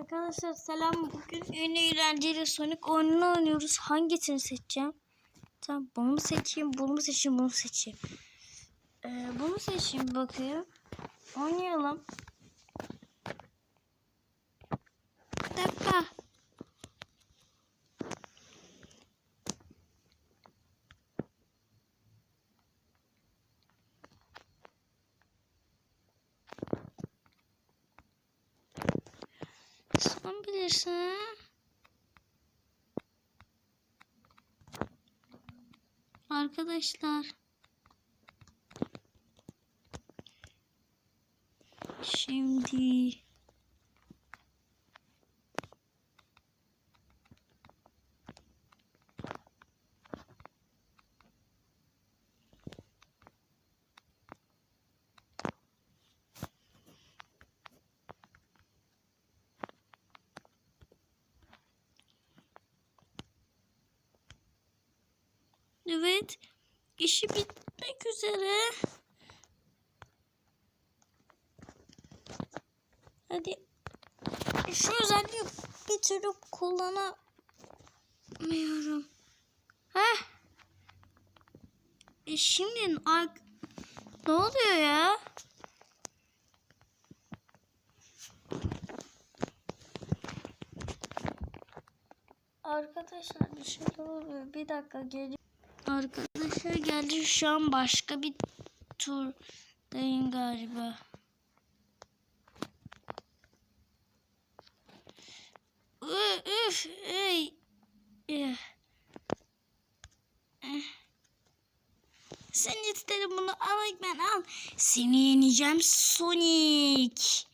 Arkadaşlar selam. Bugün en eğlenceli Sonic oyununu oynuyoruz. Hangisini seçeceğim? Tamam bunu mu seçeyim, bunu mu seçeyim, bunu seçeyim. Ee, bunu seçeyim bakayım. Oynayalım. Bir dakika. Sen bilirsin. Arkadaşlar. Şimdi evet işi bitmek üzere. Hadi şu özelliği bir türlü kullanamıyorum. Heh. E şimdi ne oluyor ya? Arkadaşlar bir şeyler oluyor. Bir dakika geliyor. Arkadaşlar geldi şu an başka bir turdayım galiba. Üf, ey. Eh. Eh. Sen isterim bunu al ben al. Seni yeneceğim Sonic.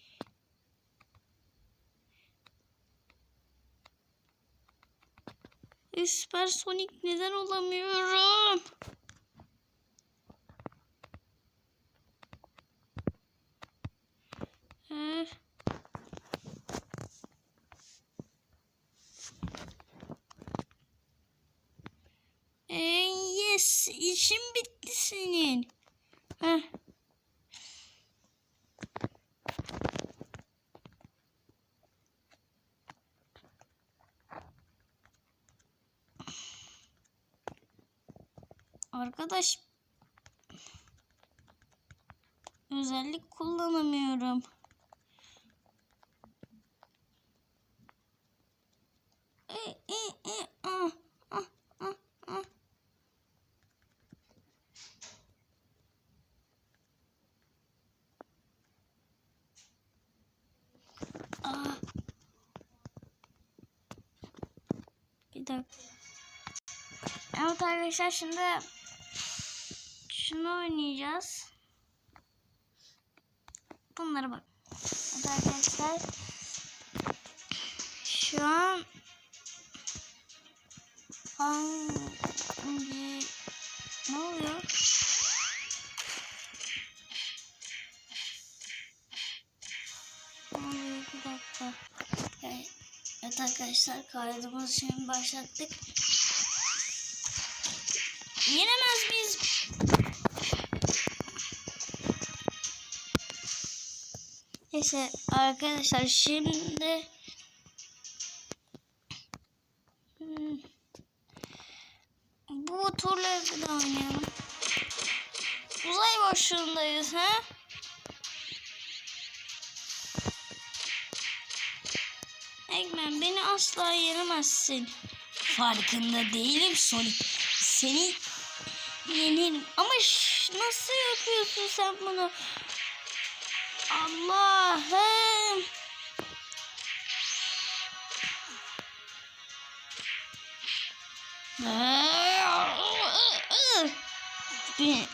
E, Süper Sonic neden olamıyorum? Ee, yes, işin bitti senin. Heh. Arkadaş özellik kullanamıyorum. E, e, e, ah, ah, ah, ah. Bir dakika. Evet arkadaşlar şimdi şunu oynayacağız. Bunlara bak. Arkadaşlar. Şu an hangi ne oluyor? Bir dakika. Evet, evet arkadaşlar kaydımızı şimdi başlattık. Yenemez miyiz? Neyse arkadaşlar şimdi bu turları daha oynayalım. Uzay boşluğundayız ha? Eggman beni asla yenemezsin. Farkında değilim Sonic. Seni yenerim. Ama nasıl yapıyorsun sen bunu? Allah'ım. Iı,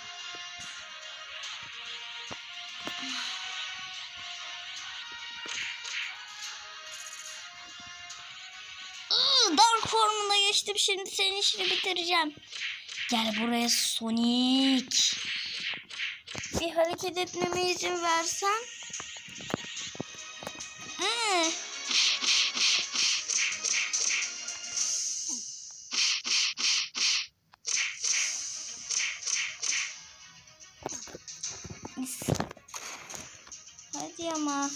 Dark formuna geçtim. Şimdi senin işini bitireceğim. Gel buraya Sonic bir hareket etmeme izin versen. Ee. Hadi ama.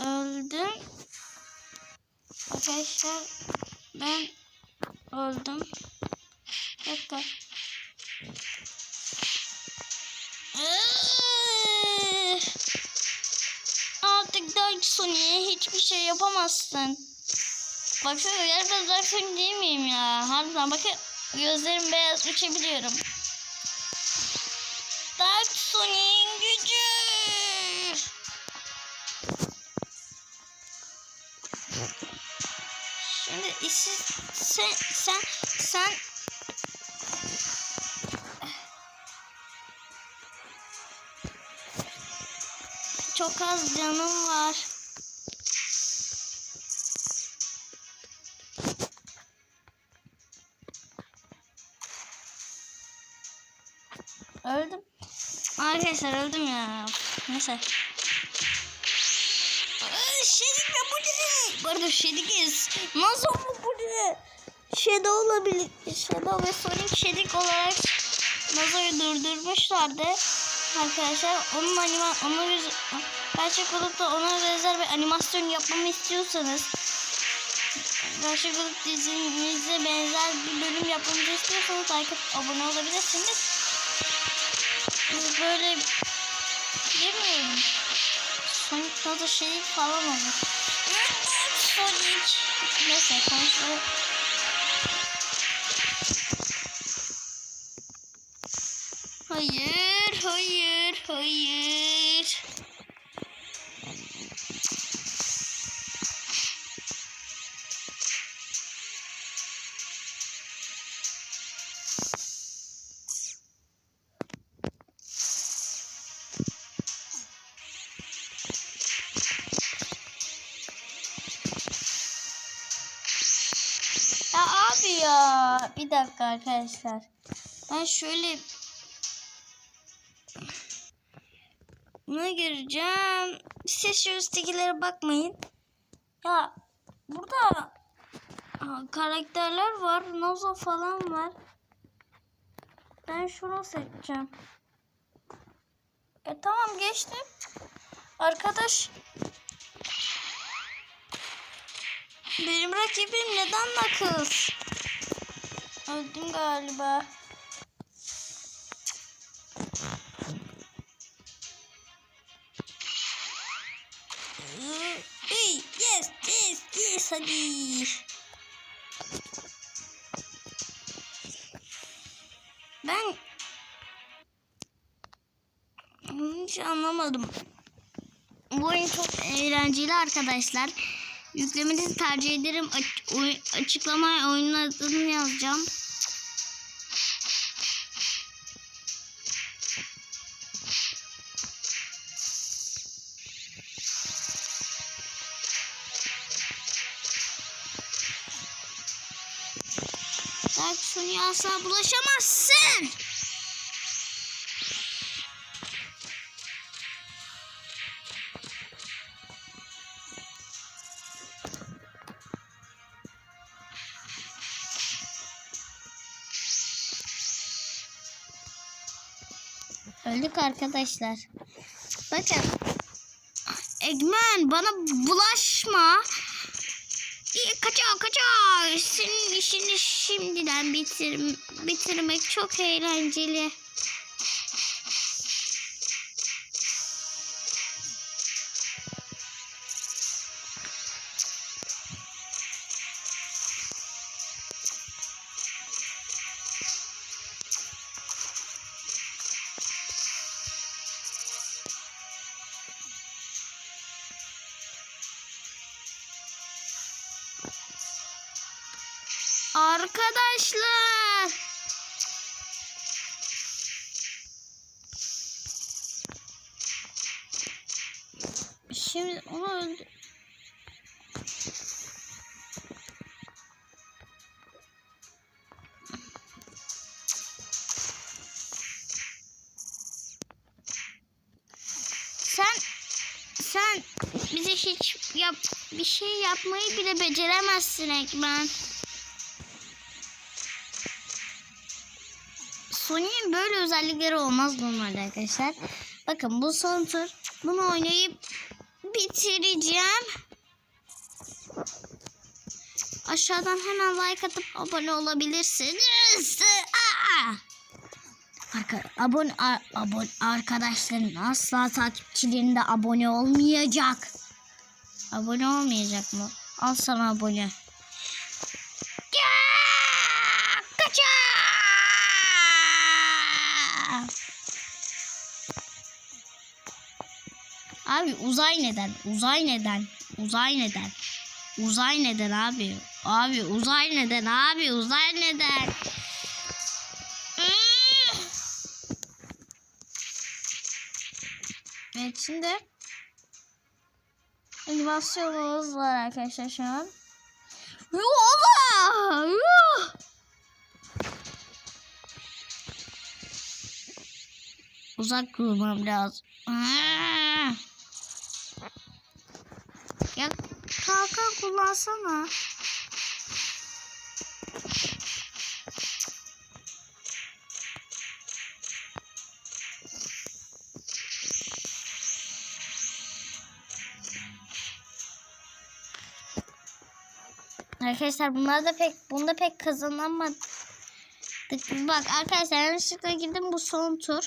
Öldüm. Arkadaşlar ben bir dakika. Artık Dark Sonic'e hiçbir şey yapamazsın. Baksana gerçekten Dark Sonic değil miyim ya? Harbiden bakın gözlerim beyaz uçabiliyorum. Sen sen sen çok az canım var. Öldüm. Arkadaşlar öldüm ya. Neyse. Şedik bu ne? Bu arada Şedikiz. Nasıl bu bu ne? Shadow olabilir. Shadow ve Sonic Şedik olarak Nazo'yu durdurmuşlardı. Arkadaşlar onun anima onun yüz gerçek olup da ona benzer bir animasyon yapmamı istiyorsanız gerçek olup dizinize benzer bir bölüm yapmamızı istiyorsanız like abone olabilirsiniz. Biz böyle bilmiyorum. Sonic Nazo Şedik falan olur. Sonic. Neyse konuşalım. Hayır, hayır, hayır. Ya abi ya. Bir dakika arkadaşlar. Ben şöyle Buna gireceğim. Siz şu üsttekilere bakmayın. Ya burada ha, karakterler var. Nazo falan var. Ben şunu seçeceğim. E tamam geçtim. Arkadaş. Benim rakibim neden Knuckles? Öldüm galiba. Hadi. Ben hiç anlamadım. Bu oyun çok eğlenceli arkadaşlar. Yüklemenizi tercih ederim. Açıklamaya oyunun adını yazacağım. Sonic'e asla bulaşamazsın. Öldük arkadaşlar. Bakın. Egmen bana bulaşma. İyi, Kaçak kaçak. Senin işini şimdiden bitir, bitirmek çok eğlenceli. Arkadaşlar. Şimdi onu öldü. Sen sen bize hiç yap bir şey yapmayı bile beceremezsin Ekmen. Sony'nin böyle özellikleri olmaz normalde arkadaşlar. Bakın bu son tur. Bunu oynayıp bitireceğim. aşağıdan hemen like atıp abone olabilirsiniz. Aa! Arka, abone, ar, abone, arkadaşların asla takipçilerinde abone olmayacak. Abone olmayacak mı? Al sana abone. Abi uzay neden? Uzay neden? Uzay neden? Uzay neden abi? Abi uzay neden abi? Uzay neden? Evet şimdi animasyonumuz var arkadaşlar şu an. Yuh! Uzak kurmam lazım. Ya kalkan kullansana. Arkadaşlar bunlar da pek bunda pek kazanamadık. Bak arkadaşlar yanlışlıkla girdim bu son tur.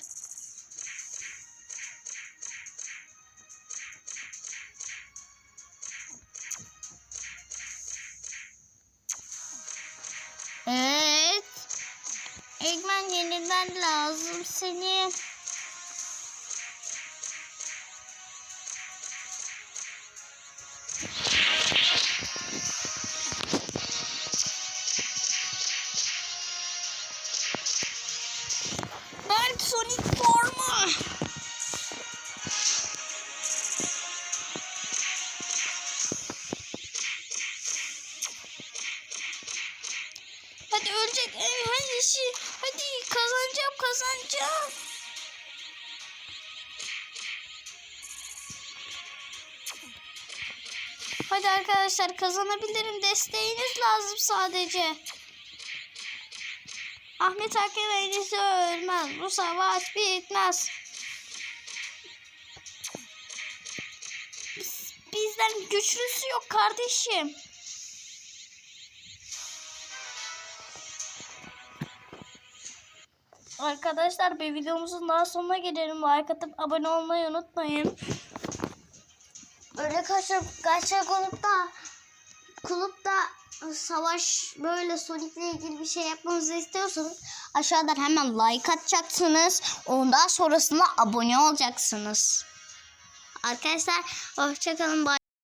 Lazım seni. Hadi arkadaşlar kazanabilirim. Desteğiniz lazım sadece. Ahmet Hakan Eylül'ü ölmez. Bu savaş bitmez. Biz- bizden güçlüsü yok kardeşim. Arkadaşlar bir videomuzun daha sonuna gelelim. Like atıp abone olmayı unutmayın. Böyle kaçak kaçak kulüpte kulüpte savaş böyle Sonic'le ilgili bir şey yapmamızı istiyorsanız aşağıdan hemen like atacaksınız. Ondan sonrasında abone olacaksınız. Arkadaşlar hoşçakalın. Bye.